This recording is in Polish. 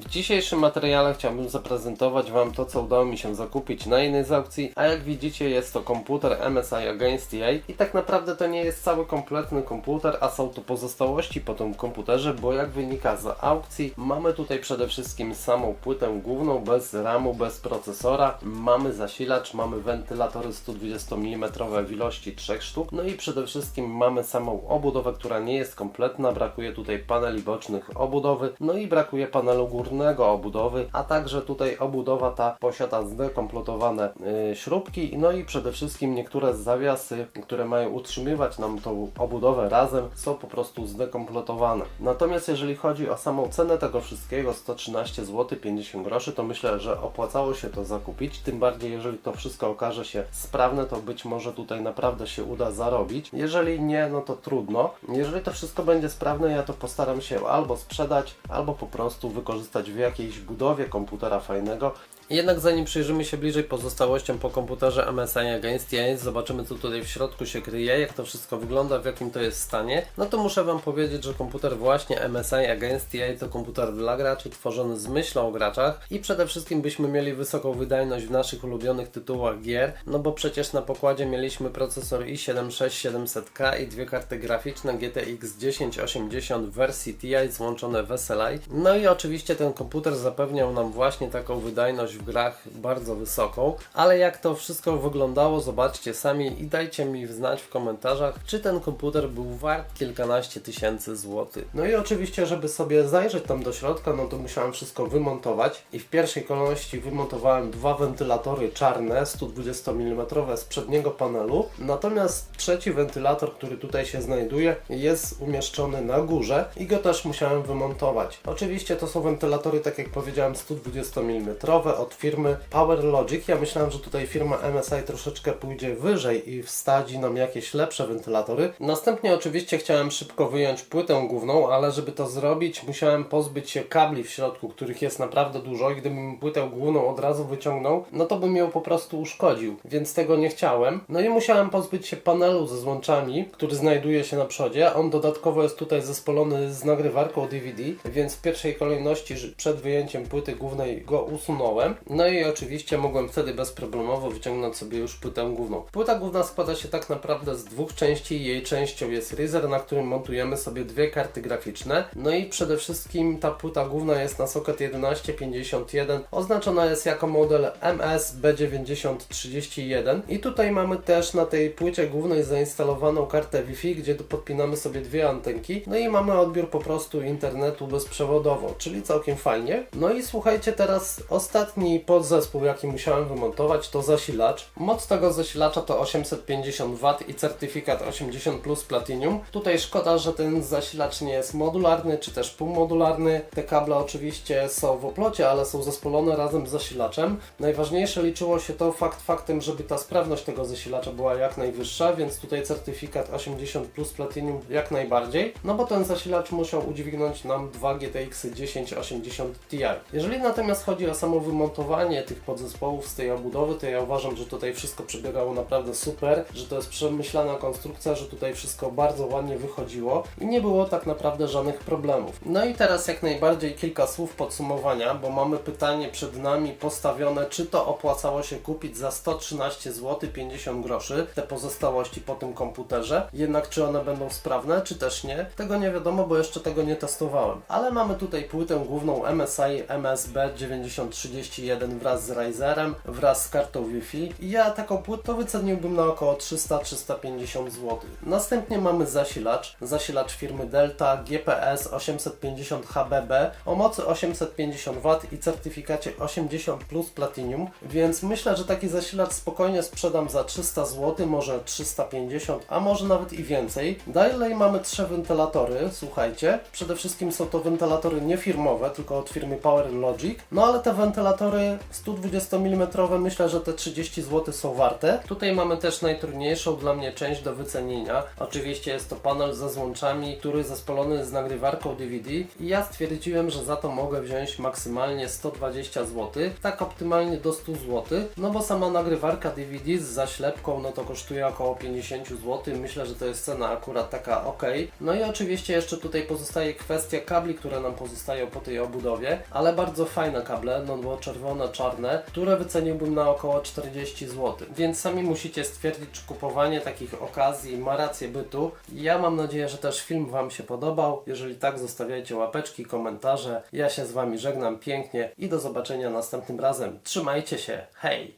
W dzisiejszym materiale chciałbym zaprezentować Wam to, co udało mi się zakupić na jednej z aukcji, a jak widzicie jest to komputer MSI Against EA i tak naprawdę to nie jest cały kompletny komputer, a są to pozostałości po tym komputerze, bo jak wynika z aukcji, mamy tutaj przede wszystkim samą płytę główną, bez ramu, bez procesora, mamy zasilacz, mamy wentylatory 120 mm w ilości 3 sztuk, no i przede wszystkim mamy samą obudowę, która nie jest kompletna, brakuje tutaj paneli bocznych obudowy, no i brakuje panelu górnego obudowy, a także tutaj obudowa ta posiada zdekompletowane y, śrubki, no i przede wszystkim niektóre zawiasy, które mają utrzymywać nam tą obudowę razem, są po prostu zdekompletowane. Natomiast jeżeli chodzi o samą cenę tego wszystkiego, 113 zł 50 groszy, to myślę, że opłacało się to zakupić, tym bardziej jeżeli to wszystko okaże się sprawne, to być może tutaj naprawdę się uda zarobić. Jeżeli nie, no to trudno. Jeżeli to wszystko będzie sprawne, ja to postaram się albo sprzedać, albo po prostu wykorzystać w jakiejś budowie komputera fajnego. Jednak zanim przyjrzymy się bliżej pozostałościom po komputerze MSI Against EA, zobaczymy co tutaj w środku się kryje, jak to wszystko wygląda, w jakim to jest stanie, no to muszę Wam powiedzieć, że komputer właśnie MSI Against EA to komputer dla graczy, tworzony z myślą o graczach i przede wszystkim byśmy mieli wysoką wydajność w naszych ulubionych tytułach gier, no bo przecież na pokładzie mieliśmy procesor i7 6700K i dwie karty graficzne GTX 1080 w wersji TI złączone w SLI. No i oczywiście ten komputer zapewniał nam właśnie taką wydajność w grach bardzo wysoką, ale jak to wszystko wyglądało, zobaczcie sami i dajcie mi znać w komentarzach, czy ten komputer był wart kilkanaście tysięcy złotych. No i oczywiście, żeby sobie zajrzeć tam do środka, no to musiałem wszystko wymontować i w pierwszej kolejności wymontowałem dwa wentylatory czarne 120 mm z przedniego panelu, natomiast trzeci wentylator, który tutaj się znajduje, jest umieszczony na górze i go też musiałem wymontować. Oczywiście to są wentylatory, tak jak powiedziałem, 120 mm od firmy Power Logic. Ja myślałem, że tutaj firma MSI troszeczkę pójdzie wyżej i wstadzi nam jakieś lepsze wentylatory. Następnie oczywiście chciałem szybko wyjąć płytę główną, ale żeby to zrobić, musiałem pozbyć się kabli w środku, których jest naprawdę dużo i gdybym płytę główną od razu wyciągnął, no to bym ją po prostu uszkodził, więc tego nie chciałem. No i musiałem pozbyć się panelu ze złączami, który znajduje się na przodzie. On dodatkowo jest tutaj zespolony z nagrywarką DVD, więc w pierwszej kolejności przed wyjęciem płyty głównej go usunąłem. No i oczywiście mogłem wtedy bezproblemowo wyciągnąć sobie już płytę główną. Płyta główna składa się tak naprawdę z dwóch części. Jej częścią jest Razer, na którym montujemy sobie dwie karty graficzne. No i przede wszystkim ta płyta główna jest na socket 1151. Oznaczona jest jako model MS B9031. I tutaj mamy też na tej płycie głównej zainstalowaną kartę Wi-Fi, gdzie podpinamy sobie dwie antenki. No i mamy odbiór po prostu internetu bezprzewodowo, czyli całkiem fajnie. No i słuchajcie, teraz ostatni podzespół, jaki musiałem wymontować, to zasilacz. Moc tego zasilacza to 850 W i certyfikat 80 plus Platinum. Tutaj szkoda, że ten zasilacz nie jest modularny, czy też półmodularny. Te kable oczywiście są w oplocie, ale są zespolone razem z zasilaczem. Najważniejsze liczyło się to fakt faktem, żeby ta sprawność tego zasilacza była jak najwyższa, więc tutaj certyfikat 80 plus Platinum jak najbardziej. No bo ten zasilacz musiał udźwignąć nam dwa GTX 1080 Ti. Jeżeli natomiast chodzi o samo wymontowanie tych podzespołów z tej obudowy, to ja uważam, że tutaj wszystko przebiegało naprawdę super, że to jest przemyślana konstrukcja, że tutaj wszystko bardzo ładnie wychodziło i nie było tak naprawdę żadnych problemów. No i teraz jak najbardziej kilka słów podsumowania, bo mamy pytanie przed nami postawione, czy to opłacało się kupić za 113 zł 50 groszy te pozostałości po tym komputerze, jednak czy one będą sprawne, czy też nie, tego nie wiadomo, bo jeszcze tego nie testowałem. Ale mamy tutaj płytę główną MSI MSB 9031 wraz z Razerem, wraz z kartą Wi-Fi ja taką płytę wyceniłbym na około 300-350 zł. Następnie mamy zasilacz, zasilacz firmy Delta GPS 850 HBB o mocy 850 W i certyfikacie 80 plus Platinum, więc myślę, że taki zasilacz spokojnie sprzedam za 300 zł, może 350, a może nawet i więcej. Dalej mamy trzy wentylatory, słuchajcie. Przede wszystkim są to wentylatory niefirmowe, tylko od firmy Power Logic. No ale te wentylatory monitory 120 mm myślę, że te 30 zł są warte. Tutaj mamy też najtrudniejszą dla mnie część do wycenienia. Oczywiście jest to panel ze złączami, który zespolony z nagrywarką DVD i ja stwierdziłem, że za to mogę wziąć maksymalnie 120 zł, tak optymalnie do 100 zł, no bo sama nagrywarka DVD z zaślepką no to kosztuje około 50 zł. Myślę, że to jest cena akurat taka ok. No i oczywiście jeszcze tutaj pozostaje kwestia kabli, które nam pozostają po tej obudowie, ale bardzo fajne kable, no bo czerwone, czarne, które wyceniłbym na około 40 zł. Więc sami musicie stwierdzić, czy kupowanie takich okazji ma rację bytu. Ja mam nadzieję, że też film Wam się podobał. Jeżeli tak, zostawiajcie łapeczki, komentarze. Ja się z Wami żegnam pięknie i do zobaczenia następnym razem. Trzymajcie się, hej!